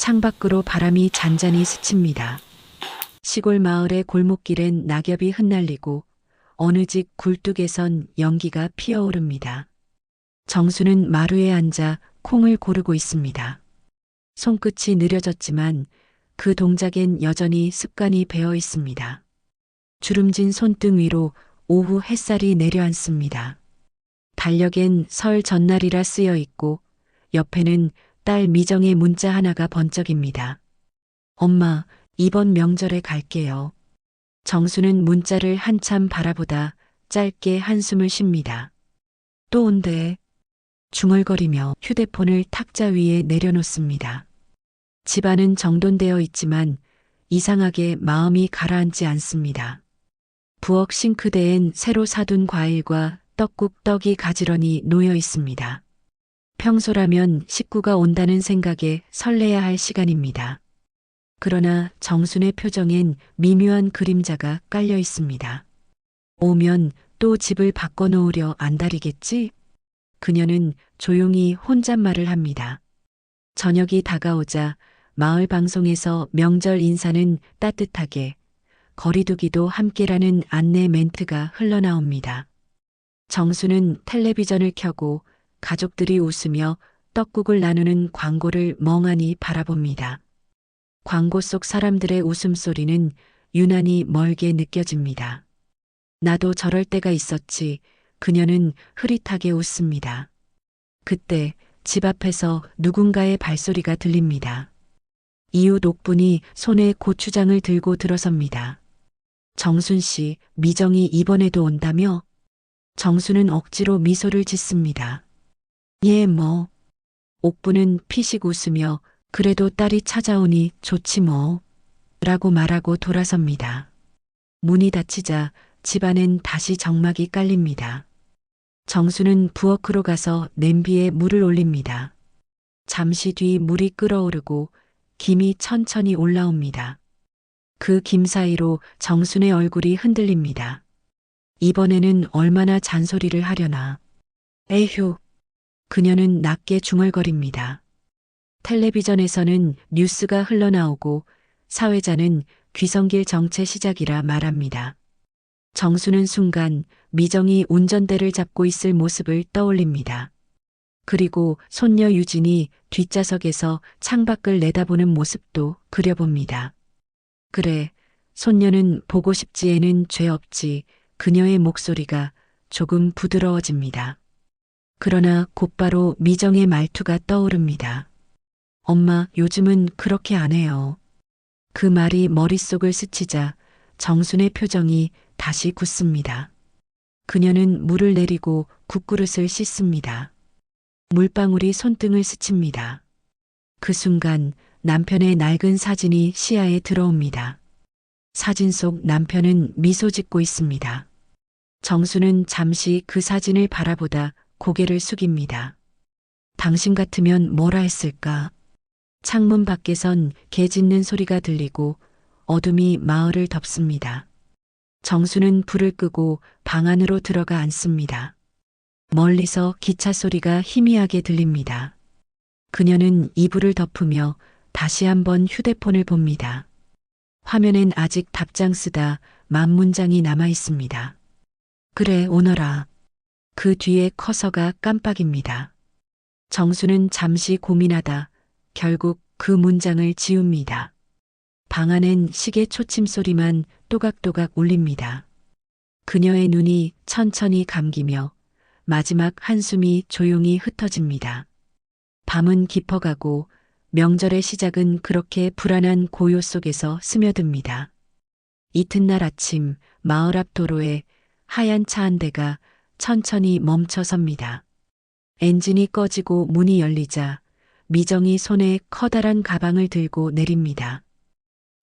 창밖으로 바람이 잔잔히 스칩니다. 시골 마을의 골목길엔 낙엽이 흩날리고 어느 집 굴뚝에선 연기가 피어오릅니다. 정수는 마루에 앉아 콩을 고르고 있습니다. 손끝이 느려졌지만 그 동작엔 여전히 습관이 배어 있습니다. 주름진 손등 위로 오후 햇살이 내려앉습니다. 달력엔 설 전날이라 쓰여 있고 옆에는 딸 미정의 문자 하나가 번쩍입니다. 엄마, 이번 명절에 갈게요. 정수는 문자를 한참 바라보다 짧게 한숨을 쉽니다. 또 온대. 중얼거리며 휴대폰을 탁자 위에 내려놓습니다. 집안은 정돈되어 있지만 이상하게 마음이 가라앉지 않습니다. 부엌 싱크대엔 새로 사둔 과일과 떡국 떡이 가지런히 놓여 있습니다. 평소라면 식구가 온다는 생각에 설레야 할 시간입니다. 그러나 정순의 표정엔 미묘한 그림자가 깔려 있습니다. 오면 또 집을 바꿔놓으려 안달이겠지? 그녀는 조용히 혼잣말을 합니다. 저녁이 다가오자 마을 방송에서 명절 인사는 따뜻하게 거리두기도 함께라는 안내 멘트가 흘러나옵니다. 정수는 텔레비전을 켜고 가족들이 웃으며 떡국을 나누는 광고를 멍하니 바라봅니다. 광고 속 사람들의 웃음소리는 유난히 멀게 느껴집니다. 나도 저럴 때가 있었지. 그녀는 흐릿하게 웃습니다. 그때 집 앞에서 누군가의 발소리가 들립니다. 이웃 옥분이 손에 고추장을 들고 들어섭니다. 정순 씨, 미정이 이번에도 온다며? 정수는 억지로 미소를 짓습니다. 예, 뭐. 옥분은 피식 웃으며 그래도 딸이 찾아오니 좋지 뭐. 라고 말하고 돌아섭니다. 문이 닫히자 집안엔 다시 정막이 깔립니다. 정수는 부엌으로 가서 냄비에 물을 올립니다. 잠시 뒤 물이 끓어오르고 김이 천천히 올라옵니다. 그 김 사이로 정순의 얼굴이 흔들립니다. 이번에는 얼마나 잔소리를 하려나. 에휴. 그녀는 낮게 중얼거립니다. 텔레비전에서는 뉴스가 흘러나오고 사회자는 귀성길 정체 시작이라 말합니다. 정수는 순간 미정이 운전대를 잡고 있을 모습을 떠올립니다. 그리고 손녀 유진이 뒷좌석에서 창밖을 내다보는 모습도 그려봅니다. 그래, 손녀는 보고 싶지에는 죄 없지 그녀의 목소리가 조금 부드러워집니다. 그러나 곧바로 미정의 말투가 떠오릅니다. 엄마, 요즘은 그렇게 안 해요. 그 말이 머릿속을 스치자 정순의 표정이 다시 굳습니다. 그녀는 물을 내리고 국그릇을 씻습니다. 물방울이 손등을 스칩니다. 그 순간 남편의 낡은 사진이 시야에 들어옵니다. 사진 속 남편은 미소 짓고 있습니다. 정수는 잠시 그 사진을 바라보다 고개를 숙입니다. 당신 같으면 뭐라 했을까? 창문 밖에선 개 짖는 소리가 들리고 어둠이 마을을 덮습니다. 정수는 불을 끄고 방 안으로 들어가 앉습니다. 멀리서 기차 소리가 희미하게 들립니다. 그녀는 이불을 덮으며 다시 한번 휴대폰을 봅니다. 화면엔 아직 답장 쓰다 만 문장이 남아 있습니다. 그래, 오너라. 그 뒤에 커서가 깜빡입니다. 정수는 잠시 고민하다 결국 그 문장을 지웁니다. 방 안엔 시계 초침 소리만 또각또각 울립니다. 그녀의 눈이 천천히 감기며 마지막 한숨이 조용히 흩어집니다. 밤은 깊어가고 명절의 시작은 그렇게 불안한 고요 속에서 스며듭니다. 이튿날 아침 마을 앞 도로에 하얀 차 한 대가 천천히 멈춰 섭니다. 엔진이 꺼지고 문이 열리자 미정이 손에 커다란 가방을 들고 내립니다.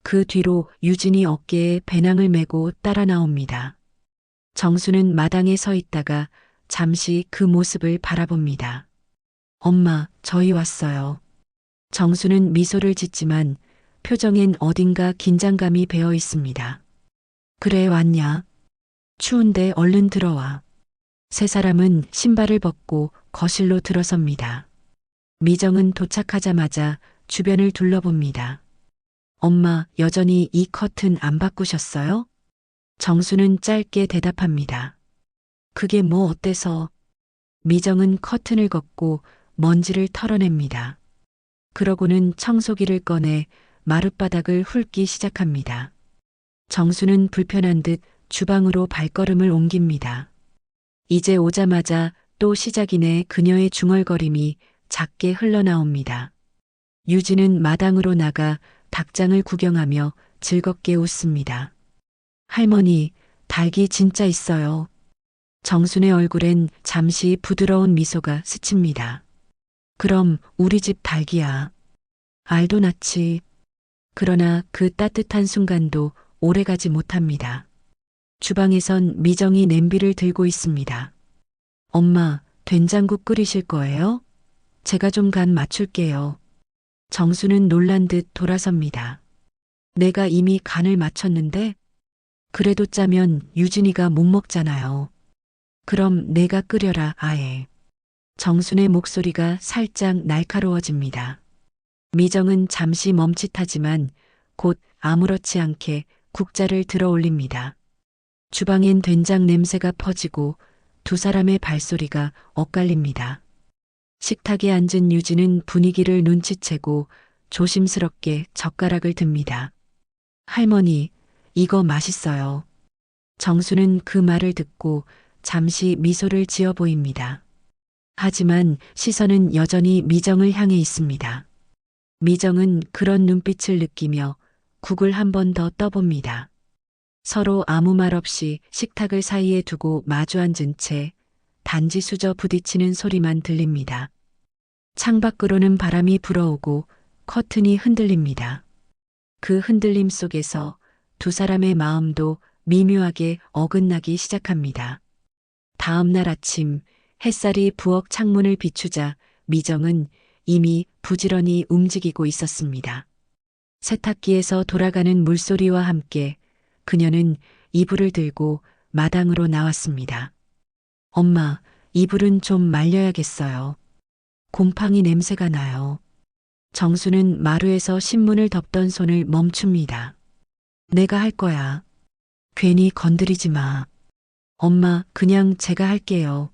그 뒤로 유진이 어깨에 배낭을 메고 따라 나옵니다. 정수는 마당에 서 있다가 잠시 그 모습을 바라봅니다. 엄마, 저희 왔어요. 정수는 미소를 짓지만 표정엔 어딘가 긴장감이 배어 있습니다. 그래, 왔냐? 추운데 얼른 들어와. 세 사람은 신발을 벗고 거실로 들어섭니다. 미정은 도착하자마자 주변을 둘러봅니다. 엄마, 여전히 이 커튼 안 바꾸셨어요? 정수는 짧게 대답합니다. 그게 뭐 어때서? 미정은 커튼을 걷고 먼지를 털어냅니다. 그러고는 청소기를 꺼내 마룻바닥을 훑기 시작합니다. 정수는 불편한 듯 주방으로 발걸음을 옮깁니다. 이제 오자마자 또 시작이네 그녀의 중얼거림이 작게 흘러나옵니다. 유진은 마당으로 나가 닭장을 구경하며 즐겁게 웃습니다. 할머니, 닭이 진짜 있어요. 정순의 얼굴엔 잠시 부드러운 미소가 스칩니다. 그럼 우리 집 닭이야. 알도 낳지. 그러나 그 따뜻한 순간도 오래가지 못합니다. 주방에선 미정이 냄비를 들고 있습니다. 엄마, 된장국 끓이실 거예요? 제가 좀 간 맞출게요. 정수는 놀란 듯 돌아섭니다. 내가 이미 간을 맞췄는데? 그래도 짜면 유진이가 못 먹잖아요. 그럼 내가 끓여라, 아예. 정순의 목소리가 살짝 날카로워집니다. 미정은 잠시 멈칫하지만 곧 아무렇지 않게 국자를 들어 올립니다. 주방엔 된장 냄새가 퍼지고 두 사람의 발소리가 엇갈립니다. 식탁에 앉은 유진은 분위기를 눈치채고 조심스럽게 젓가락을 듭니다. 할머니, 이거 맛있어요. 정수는 그 말을 듣고 잠시 미소를 지어 보입니다. 하지만 시선은 여전히 미정을 향해 있습니다. 미정은 그런 눈빛을 느끼며 국을 한 번 더 떠봅니다. 서로 아무 말 없이 식탁을 사이에 두고 마주 앉은 채 단지 수저 부딪히는 소리만 들립니다. 창밖으로는 바람이 불어오고 커튼이 흔들립니다. 그 흔들림 속에서 두 사람의 마음도 미묘하게 어긋나기 시작합니다. 다음 날 아침 햇살이 부엌 창문을 비추자 미정은 이미 부지런히 움직이고 있었습니다. 세탁기에서 돌아가는 물소리와 함께 그녀는 이불을 들고 마당으로 나왔습니다. 엄마, 이불은 좀 말려야겠어요. 곰팡이 냄새가 나요. 정수는 마루에서 신문을 덮던 손을 멈춥니다. 내가 할 거야. 괜히 건드리지 마. 엄마, 그냥 제가 할게요.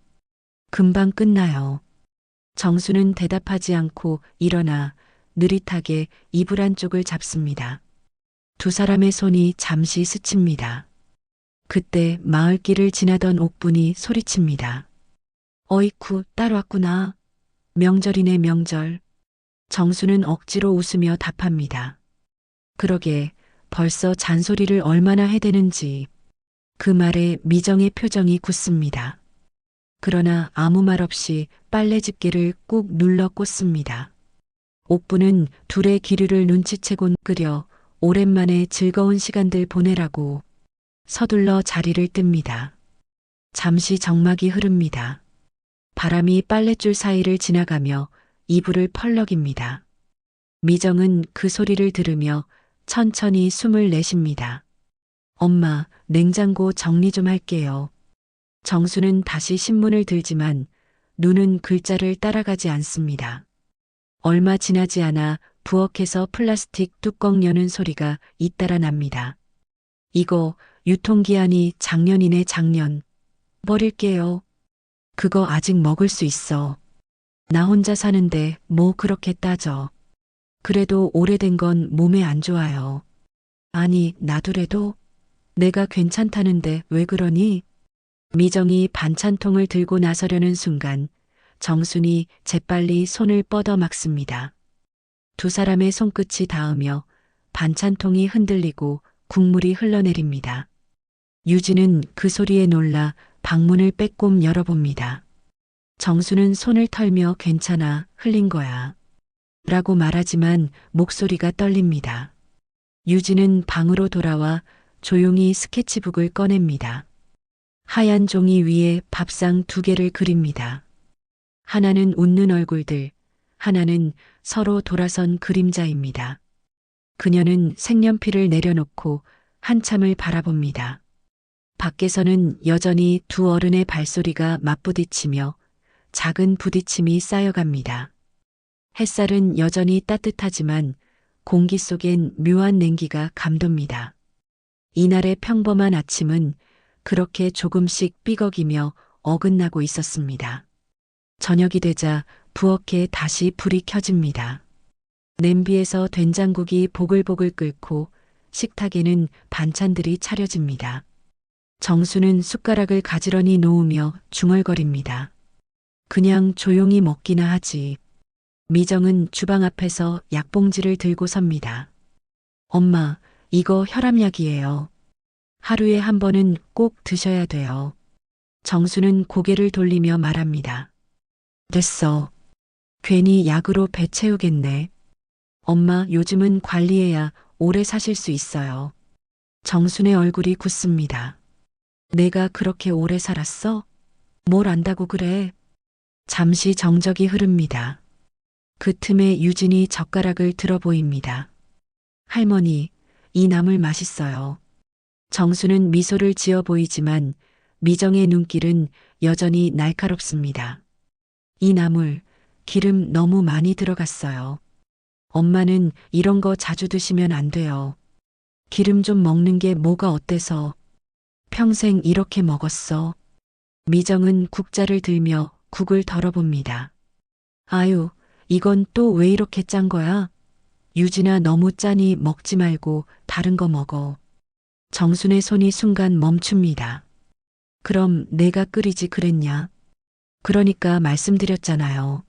금방 끝나요. 정수는 대답하지 않고 일어나 느릿하게 이불 한쪽을 잡습니다. 두 사람의 손이 잠시 스칩니다. 그때 마을길을 지나던 옥분이 소리칩니다. 어이쿠, 딸 왔구나. 명절이네 명절. 정수는 억지로 웃으며 답합니다. 그러게 벌써 잔소리를 얼마나 해대는지 그 말에 미정의 표정이 굳습니다. 그러나 아무 말 없이 빨래 집게를 꾹 눌러 꽂습니다. 옥부는 둘의 기류를 눈치채곤 끓여 오랜만에 즐거운 시간들 보내라고 서둘러 자리를 뜹니다. 잠시 정막이 흐릅니다. 바람이 빨랫줄 사이를 지나가며 이불을 펄럭입니다. 미정은 그 소리를 들으며 천천히 숨을 내쉽니다. 엄마, 냉장고 정리 좀 할게요. 정수는 다시 신문을 들지만 눈은 글자를 따라가지 않습니다. 얼마 지나지 않아 부엌에서 플라스틱 뚜껑 여는 소리가 잇따라 납니다. 이거 유통기한이 작년이네 작년. 버릴게요. 그거 아직 먹을 수 있어. 나 혼자 사는데 뭐 그렇게 따져. 그래도 오래된 건 몸에 안 좋아요. 아니, 나도래도 내가 괜찮다는데 왜 그러니? 미정이 반찬통을 들고 나서려는 순간 정순이 재빨리 손을 뻗어 막습니다. 두 사람의 손끝이 닿으며 반찬통이 흔들리고 국물이 흘러내립니다. 유진은 그 소리에 놀라 방문을 빼꼼 열어봅니다. 정수는 손을 털며 괜찮아 흘린 거야. 라고 말하지만 목소리가 떨립니다. 유진은 방으로 돌아와 조용히 스케치북을 꺼냅니다. 하얀 종이 위에 밥상 두 개를 그립니다. 하나는 웃는 얼굴들, 하나는 서로 돌아선 그림자입니다. 그녀는 색연필을 내려놓고 한참을 바라봅니다. 밖에서는 여전히 두 어른의 발소리가 맞부딪히며 작은 부딪힘이 쌓여갑니다. 햇살은 여전히 따뜻하지만 공기 속엔 묘한 냉기가 감돕니다. 이날의 평범한 아침은 그렇게 조금씩 삐걱이며 어긋나고 있었습니다. 저녁이 되자 부엌에 다시 불이 켜집니다. 냄비에서 된장국이 보글보글 끓고 식탁에는 반찬들이 차려집니다. 정수는 숟가락을 가지런히 놓으며 중얼거립니다. 그냥 조용히 먹기나 하지. 미정은 주방 앞에서 약봉지를 들고 섭니다. 엄마, 이거 혈압약이에요. 하루에 한 번은 꼭 드셔야 돼요. 정수는 고개를 돌리며 말합니다. 됐어. 괜히 약으로 배 채우겠네. 엄마, 요즘은 관리해야 오래 사실 수 있어요. 정순의 얼굴이 굳습니다. 내가 그렇게 오래 살았어? 뭘 안다고 그래? 잠시 정적이 흐릅니다. 그 틈에 유진이 젓가락을 들어 보입니다. 할머니, 이 나물 맛있어요. 정수는 미소를 지어 보이지만 미정의 눈길은 여전히 날카롭습니다. 이 나물, 기름 너무 많이 들어갔어요. 엄마는 이런 거 자주 드시면 안 돼요. 기름 좀 먹는 게 뭐가 어때서 평생 이렇게 먹었어. 미정은 국자를 들며 국을 덜어봅니다. 아유, 이건 또 왜 이렇게 짠 거야? 유진아 너무 짜니 먹지 말고 다른 거 먹어. 정순의 손이 순간 멈춥니다. 그럼 내가 끓이지 그랬냐? 그러니까 말씀드렸잖아요.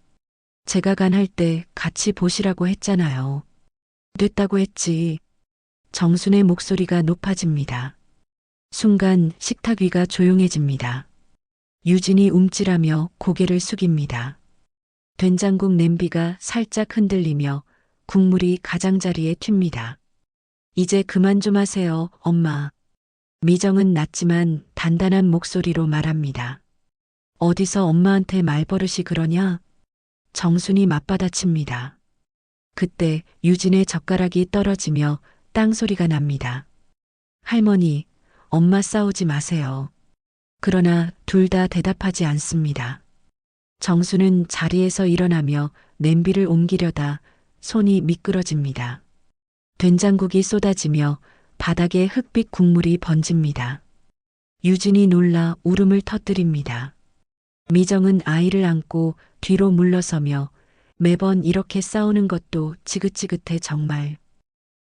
제가 간할 때 같이 보시라고 했잖아요. 됐다고 했지. 정순의 목소리가 높아집니다. 순간 식탁 위가 조용해집니다. 유진이 움찔하며 고개를 숙입니다. 된장국 냄비가 살짝 흔들리며 국물이 가장자리에 튑니다. 이제 그만 좀 하세요, 엄마. 미정은 낮지만 단단한 목소리로 말합니다. 어디서 엄마한테 말버릇이 그러냐? 정순이 맞받아칩니다. 그때 유진의 젓가락이 떨어지며 땅소리가 납니다. 할머니, 엄마 싸우지 마세요. 그러나 둘 다 대답하지 않습니다. 정수는 자리에서 일어나며 냄비를 옮기려다 손이 미끄러집니다. 된장국이 쏟아지며 바닥에 흑빛 국물이 번집니다. 유진이 놀라 울음을 터뜨립니다. 미정은 아이를 안고 뒤로 물러서며 매번 이렇게 싸우는 것도 지긋지긋해 정말.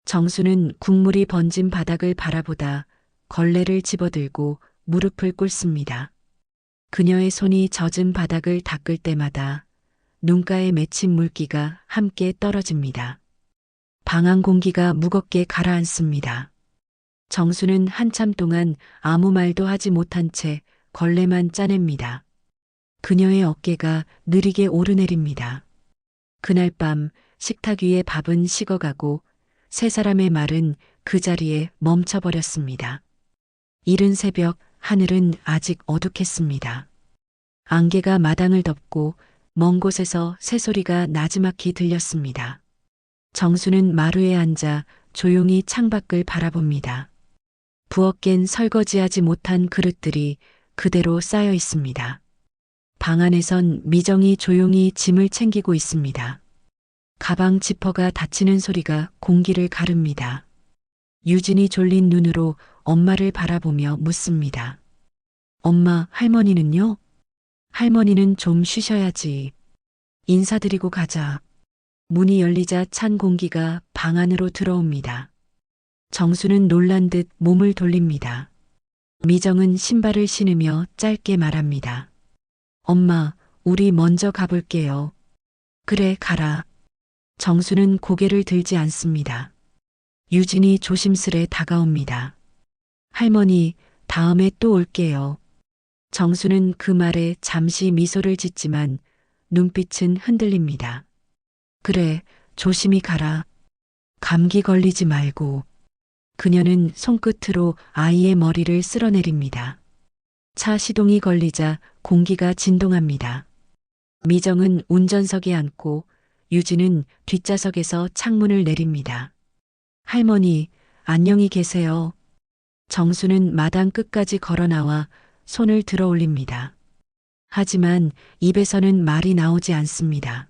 정수는 국물이 번진 바닥을 바라보다 걸레를 집어들고 무릎을 꿇습니다. 그녀의 손이 젖은 바닥을 닦을 때마다 눈가에 맺힌 물기가 함께 떨어집니다. 방안 공기가 무겁게 가라앉습니다. 정수는 한참 동안 아무 말도 하지 못한 채 걸레만 짜냅니다. 그녀의 어깨가 느리게 오르내립니다. 그날 밤 식탁 위의 밥은 식어가고 세 사람의 말은 그 자리에 멈춰버렸습니다. 이른 새벽 하늘은 아직 어둑했습니다. 안개가 마당을 덮고 먼 곳에서 새소리가 나지막히 들렸습니다. 정수는 마루에 앉아 조용히 창밖을 바라봅니다. 부엌엔 설거지하지 못한 그릇들이 그대로 쌓여 있습니다. 방 안에선 미정이 조용히 짐을 챙기고 있습니다. 가방 지퍼가 닫히는 소리가 공기를 가릅니다. 유진이 졸린 눈으로 엄마를 바라보며 묻습니다. 엄마, 할머니는요? 할머니는 좀 쉬셔야지. 인사드리고 가자. 문이 열리자 찬 공기가 방 안으로 들어옵니다. 정수는 놀란 듯 몸을 돌립니다. 미정은 신발을 신으며 짧게 말합니다. 엄마, 우리 먼저 가볼게요. 그래, 가라. 정수는 고개를 들지 않습니다. 유진이 조심스레 다가옵니다. 할머니, 다음에 또 올게요. 정수는 그 말에 잠시 미소를 짓지만 눈빛은 흔들립니다. 그래, 조심히 가라. 감기 걸리지 말고. 그녀는 손끝으로 아이의 머리를 쓸어내립니다. 차 시동이 걸리자 공기가 진동합니다. 미정은 운전석에 앉고 유진은 뒷좌석에서 창문을 내립니다. 할머니, 안녕히 계세요. 정수는 마당 끝까지 걸어 나와 손을 들어 올립니다. 하지만 입에서는 말이 나오지 않습니다.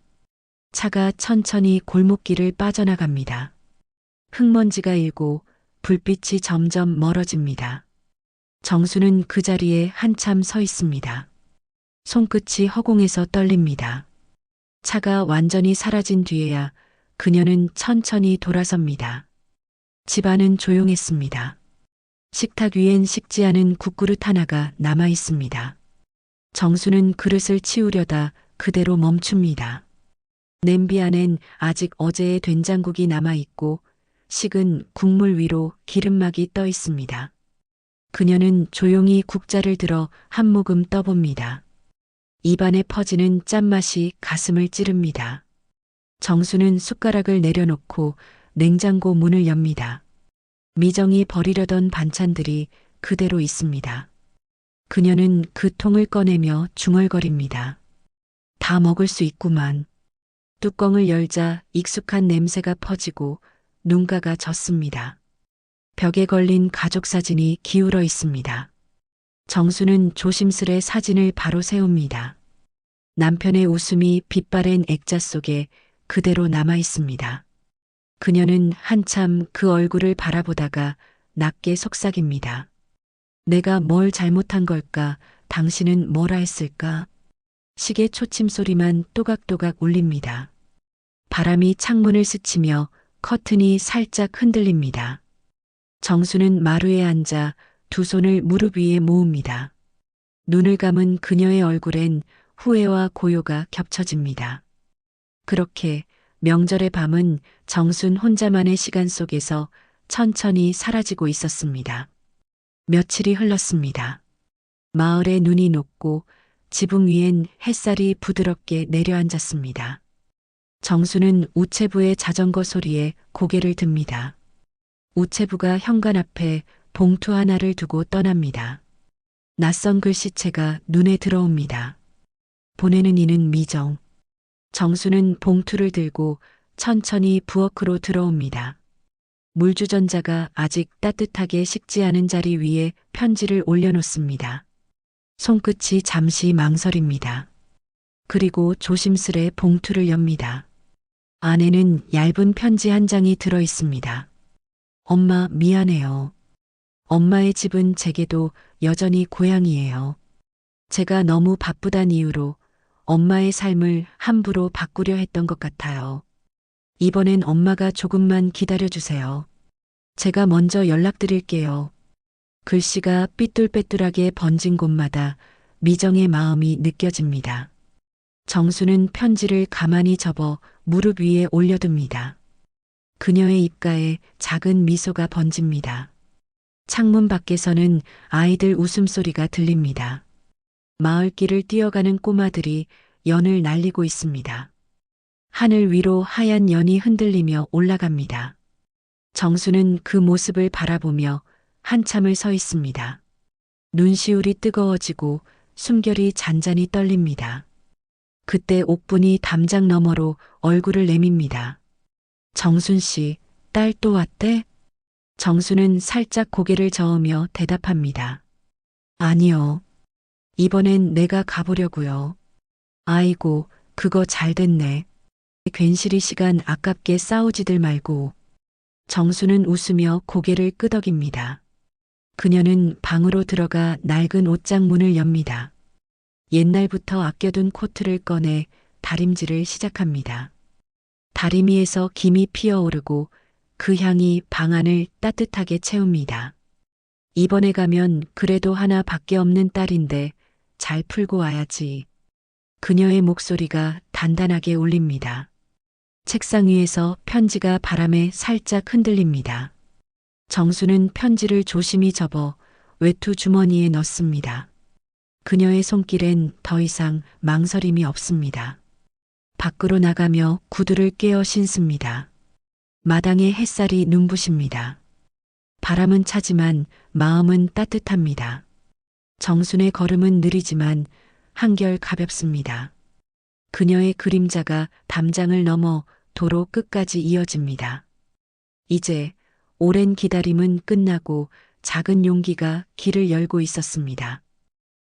차가 천천히 골목길을 빠져나갑니다. 흙먼지가 일고 불빛이 점점 멀어집니다. 정수는 그 자리에 한참 서 있습니다. 손끝이 허공에서 떨립니다. 차가 완전히 사라진 뒤에야 그녀는 천천히 돌아섭니다. 집안은 조용했습니다. 식탁 위엔 식지 않은 국그릇 하나가 남아 있습니다. 정수는 그릇을 치우려다 그대로 멈춥니다. 냄비 안엔 아직 어제의 된장국이 남아 있고 식은 국물 위로 기름막이 떠 있습니다. 그녀는 조용히 국자를 들어 한 모금 떠봅니다. 입안에 퍼지는 짠맛이 가슴을 찌릅니다. 정수는 숟가락을 내려놓고 냉장고 문을 엽니다. 미정이 버리려던 반찬들이 그대로 있습니다. 그녀는 그 통을 꺼내며 중얼거립니다. 다 먹을 수 있구만. 뚜껑을 열자 익숙한 냄새가 퍼지고 눈가가 젖습니다. 벽에 걸린 가족 사진이 기울어 있습니다. 정수는 조심스레 사진을 바로 세웁니다. 남편의 웃음이 빛바랜 액자 속에 그대로 남아 있습니다. 그녀는 한참 그 얼굴을 바라보다가 낮게 속삭입니다. 내가 뭘 잘못한 걸까? 당신은 뭐라 했을까? 시계 초침 소리만 또각또각 울립니다. 바람이 창문을 스치며 커튼이 살짝 흔들립니다. 정수는 마루에 앉아 두 손을 무릎 위에 모읍니다. 눈을 감은 그녀의 얼굴엔 후회와 고요가 겹쳐집니다. 그렇게 명절의 밤은 정순 혼자만의 시간 속에서 천천히 사라지고 있었습니다. 며칠이 흘렀습니다. 마을의 눈이 녹고 지붕 위엔 햇살이 부드럽게 내려앉았습니다. 정수는 우체부의 자전거 소리에 고개를 듭니다. 우체부가 현관 앞에 봉투 하나를 두고 떠납니다. 낯선 글씨체가 눈에 들어옵니다. 보내는 이는 미정. 정수는 봉투를 들고 천천히 부엌으로 들어옵니다. 물주전자가 아직 따뜻하게 식지 않은 자리 위에 편지를 올려놓습니다. 손끝이 잠시 망설입니다. 그리고 조심스레 봉투를 엽니다. 안에는 얇은 편지 한 장이 들어 있습니다. 엄마 미안해요. 엄마의 집은 제게도 여전히 고향이에요. 제가 너무 바쁘단 이유로 엄마의 삶을 함부로 바꾸려 했던 것 같아요. 이번엔 엄마가 조금만 기다려주세요. 제가 먼저 연락드릴게요. 글씨가 삐뚤빼뚤하게 번진 곳마다 미정의 마음이 느껴집니다. 정수는 편지를 가만히 접어 무릎 위에 올려둡니다. 그녀의 입가에 작은 미소가 번집니다. 창문 밖에서는 아이들 웃음소리가 들립니다. 마을길을 뛰어가는 꼬마들이 연을 날리고 있습니다. 하늘 위로 하얀 연이 흔들리며 올라갑니다. 정수는 그 모습을 바라보며 한참을 서 있습니다. 눈시울이 뜨거워지고 숨결이 잔잔히 떨립니다. 그때 옥분이 담장 너머로 얼굴을 내밉니다. 정순 씨, 딸 또 왔대? 정수는 살짝 고개를 저으며 대답합니다. 아니요. 이번엔 내가 가보려고요. 아이고, 그거 잘 됐네. 괜시리 시간 아깝게 싸우지들 말고. 정수는 웃으며 고개를 끄덕입니다. 그녀는 방으로 들어가 낡은 옷장 문을 엽니다. 옛날부터 아껴둔 코트를 꺼내 다림질을 시작합니다. 다리미에서 김이 피어오르고 그 향이 방 안을 따뜻하게 채웁니다. 이번에 가면 그래도 하나밖에 없는 딸인데 잘 풀고 와야지. 그녀의 목소리가 단단하게 울립니다. 책상 위에서 편지가 바람에 살짝 흔들립니다. 정수는 편지를 조심히 접어 외투 주머니에 넣습니다. 그녀의 손길엔 더 이상 망설임이 없습니다. 밖으로 나가며 구두를 깨어 신습니다. 마당에 햇살이 눈부십니다. 바람은 차지만 마음은 따뜻합니다. 정순의 걸음은 느리지만 한결 가볍습니다. 그녀의 그림자가 담장을 넘어 도로 끝까지 이어집니다. 이제 오랜 기다림은 끝나고 작은 용기가 길을 열고 있었습니다.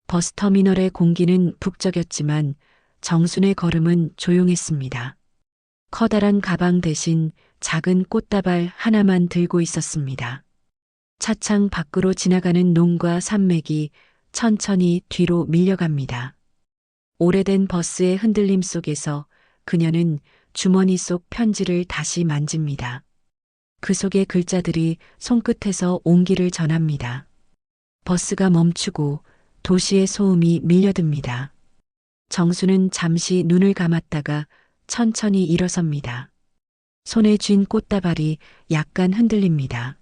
버스터미널의 공기는 북적였지만 정순의 걸음은 조용했습니다. 커다란 가방 대신 작은 꽃다발 하나만 들고 있었습니다. 차창 밖으로 지나가는 농과 산맥이 천천히 뒤로 밀려갑니다. 오래된 버스의 흔들림 속에서 그녀는 주머니 속 편지를 다시 만집니다. 그 속의 글자들이 손끝에서 온기를 전합니다. 버스가 멈추고 도시의 소음이 밀려듭니다. 정수는 잠시 눈을 감았다가 천천히 일어섭니다. 손에 쥔 꽃다발이 약간 흔들립니다.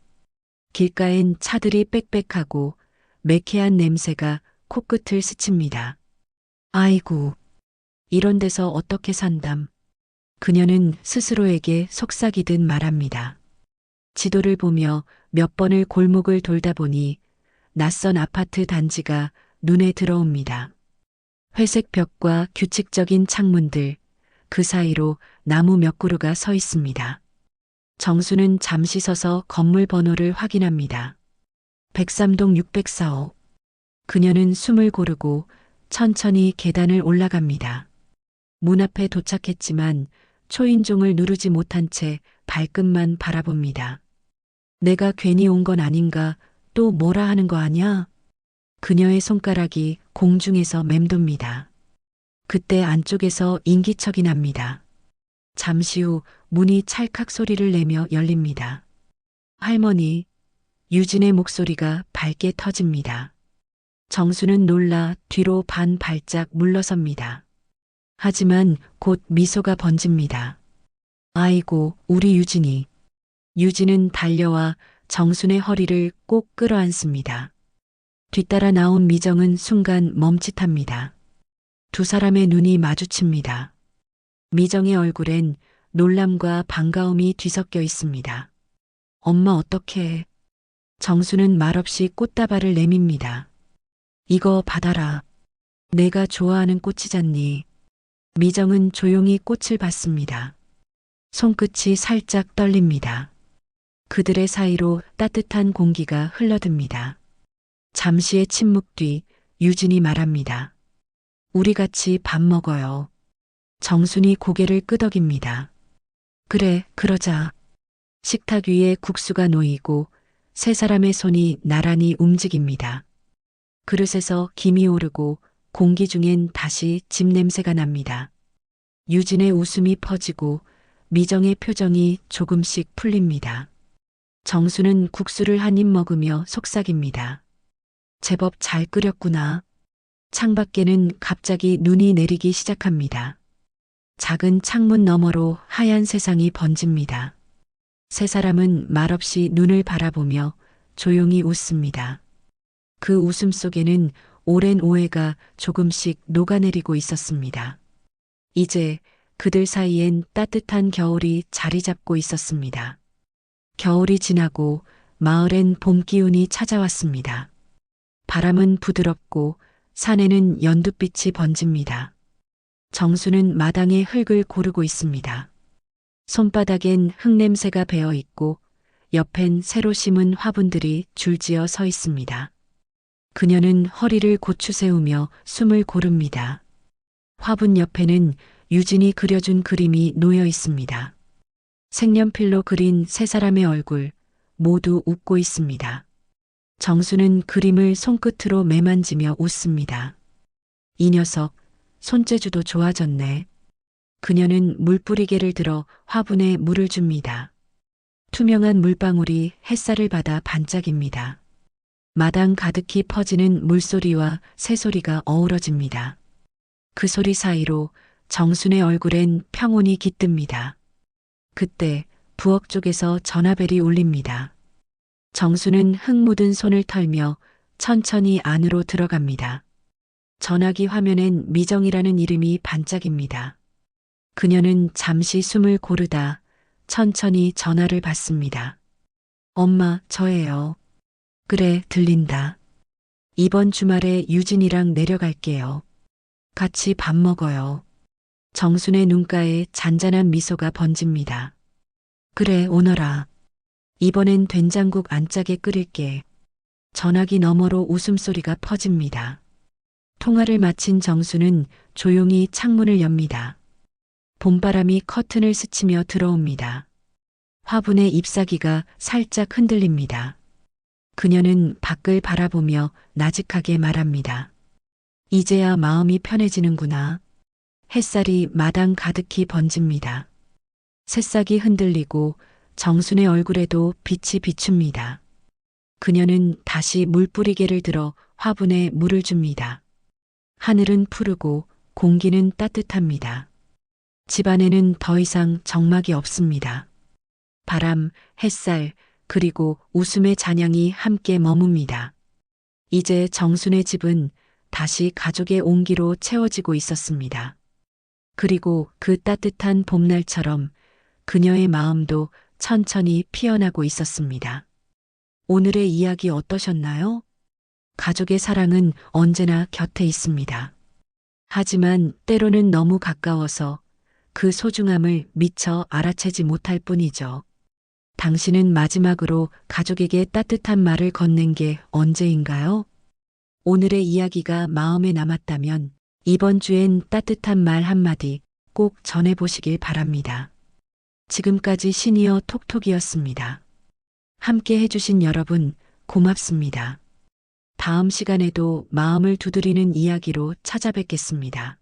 길가엔 차들이 빽빽하고 매캐한 냄새가 코끝을 스칩니다. 아이고, 이런 데서 어떻게 산담. 그녀는 스스로에게 속삭이듯 말합니다. 지도를 보며 몇 번을 골목을 돌다 보니 낯선 아파트 단지가 눈에 들어옵니다. 회색 벽과 규칙적인 창문들, 그 사이로 나무 몇 그루가 서 있습니다. 정수는 잠시 서서 건물 번호를 확인합니다. 103동 604호. 그녀는 숨을 고르고 천천히 계단을 올라갑니다. 문 앞에 도착했지만 초인종을 누르지 못한 채 발끝만 바라봅니다. 내가 괜히 온 건 아닌가 또 뭐라 하는 거 아냐? 그녀의 손가락이 공중에서 맴돕니다. 그때 안쪽에서 인기척이 납니다. 잠시 후 문이 찰칵 소리를 내며 열립니다. 할머니, 유진의 목소리가 밝게 터집니다. 정수는 놀라 뒤로 반 발짝 물러섭니다. 하지만 곧 미소가 번집니다. 아이고, 우리 유진이. 유진은 달려와 정순의 허리를 꼭 끌어안습니다. 뒤따라 나온 미정은 순간 멈칫합니다. 두 사람의 눈이 마주칩니다. 미정의 얼굴엔 놀람과 반가움이 뒤섞여 있습니다. 엄마 어떡해. 정수는 말없이 꽃다발을 내밉니다. 이거 받아라. 내가 좋아하는 꽃이잖니. 미정은 조용히 꽃을 받습니다. 손끝이 살짝 떨립니다. 그들의 사이로 따뜻한 공기가 흘러듭니다. 잠시의 침묵 뒤 유진이 말합니다. 우리 같이 밥 먹어요. 정순이 고개를 끄덕입니다. 그래, 그러자. 식탁 위에 국수가 놓이고 세 사람의 손이 나란히 움직입니다. 그릇에서 김이 오르고 공기 중엔 다시 집 냄새가 납니다. 유진의 웃음이 퍼지고 미정의 표정이 조금씩 풀립니다. 정수는 국수를 한 입 먹으며 속삭입니다. 제법 잘 끓였구나. 창밖에는 갑자기 눈이 내리기 시작합니다. 작은 창문 너머로 하얀 세상이 번집니다. 세 사람은 말없이 눈을 바라보며 조용히 웃습니다. 그 웃음 속에는 오랜 오해가 조금씩 녹아내리고 있었습니다. 이제 그들 사이엔 따뜻한 겨울이 자리 잡고 있었습니다. 겨울이 지나고 마을엔 봄 기운이 찾아왔습니다. 바람은 부드럽고 산에는 연두빛이 번집니다. 정수는 마당에 흙을 고르고 있습니다. 손바닥엔 흙냄새가 배어 있고 옆엔 새로 심은 화분들이 줄지어 서 있습니다. 그녀는 허리를 고추 세우며 숨을 고릅니다. 화분 옆에는 유진이 그려준 그림이 놓여 있습니다. 색연필로 그린 세 사람의 얼굴 모두 웃고 있습니다. 정수는 그림을 손끝으로 매만지며 웃습니다. 이 녀석 손재주도 좋아졌네. 그녀는 물뿌리개를 들어 화분에 물을 줍니다. 투명한 물방울이 햇살을 받아 반짝입니다. 마당 가득히 퍼지는 물소리와 새소리가 어우러집니다. 그 소리 사이로 정순의 얼굴엔 평온이 깃듭니다. 그때 부엌 쪽에서 전화벨이 울립니다. 정수는 흙 묻은 손을 털며 천천히 안으로 들어갑니다. 전화기 화면엔 미정이라는 이름이 반짝입니다. 그녀는 잠시 숨을 고르다 천천히 전화를 받습니다. 엄마, 저예요. 그래, 들린다. 이번 주말에 유진이랑 내려갈게요. 같이 밥 먹어요. 정순의 눈가에 잔잔한 미소가 번집니다. 그래, 오너라. 이번엔 된장국 안 짜게 끓일게. 전화기 너머로 웃음소리가 퍼집니다. 통화를 마친 정수는 조용히 창문을 엽니다. 봄바람이 커튼을 스치며 들어옵니다. 화분의 잎사귀가 살짝 흔들립니다. 그녀는 밖을 바라보며 나직하게 말합니다. 이제야 마음이 편해지는구나. 햇살이 마당 가득히 번집니다. 새싹이 흔들리고 정순의 얼굴에도 빛이 비춥니다. 그녀는 다시 물뿌리개를 들어 화분에 물을 줍니다. 하늘은 푸르고 공기는 따뜻합니다. 집안에는 더 이상 적막이 없습니다. 바람, 햇살, 그리고 웃음의 잔향이 함께 머뭅니다. 이제 정순의 집은 다시 가족의 온기로 채워지고 있었습니다. 그리고 그 따뜻한 봄날처럼 그녀의 마음도 천천히 피어나고 있었습니다. 오늘의 이야기 어떠셨나요? 가족의 사랑은 언제나 곁에 있습니다. 하지만 때로는 너무 가까워서 그 소중함을 미처 알아채지 못할 뿐이죠. 당신은 마지막으로 가족에게 따뜻한 말을 건넨 게 언제인가요? 오늘의 이야기가 마음에 남았다면 이번 주엔 따뜻한 말 한마디 꼭 전해보시길 바랍니다. 지금까지 시니어 톡톡이었습니다. 함께 해주신 여러분 고맙습니다. 다음 시간에도 마음을 두드리는 이야기로 찾아뵙겠습니다.